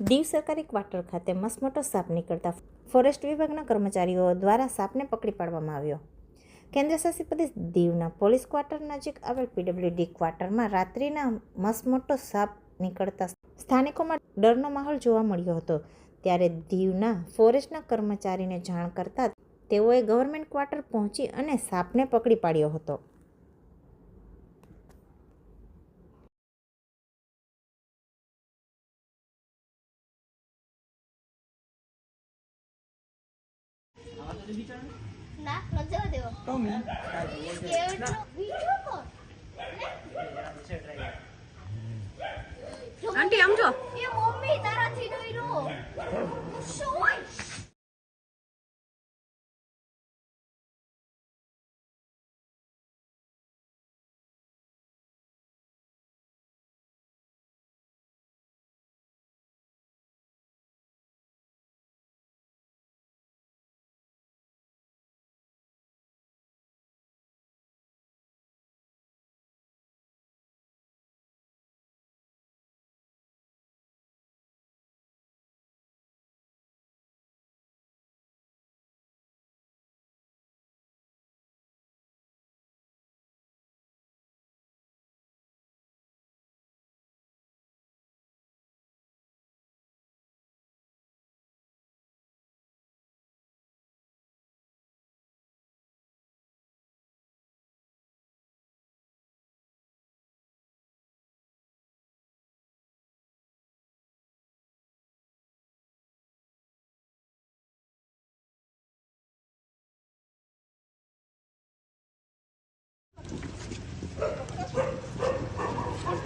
દીવ સરકારી ક્વાર્ટર ખાતે મસમોટો સાપ નીકળતા ફોરેસ્ટ વિભાગના કર્મચારીઓ દ્વારા સાપને પકડી પાડવામાં આવ્યો. કેન્દ્રશાસિત પ્રદેશ દીવના પોલીસ ક્વાર્ટર નજીક આવેલ પીડબ્લ્યુડી ક્વાર્ટરમાં રાત્રિના મસમોટો સાપ નીકળતા સ્થાનિકોમાં ડરનો માહોલ જોવા મળ્યો હતો. ત્યારે દીવના ફોરેસ્ટના કર્મચારીને જાણ કરતા તેઓએ ગવર્મેન્ટ ક્વાર્ટર પહોંચી અને સાપને પકડી પાડ્યો હતો. ના ન જવા દેવો કેવડો વિડિયો કોલ આંટી આમ જો. એ મમ્મી તારાથી ડોયરો શું?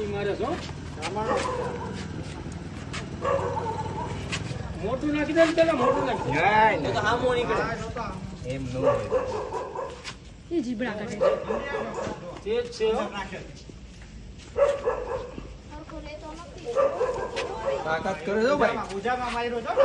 આંટી મારે છો મોટું નાખી દે ને પેલા મોટું નાખી એ જીબડા કાઢે. તે જ છે હો. સરખો લેતો નથી. તાકાત કરે છો ભાઈ. પૂજામાં માર્યો છો ને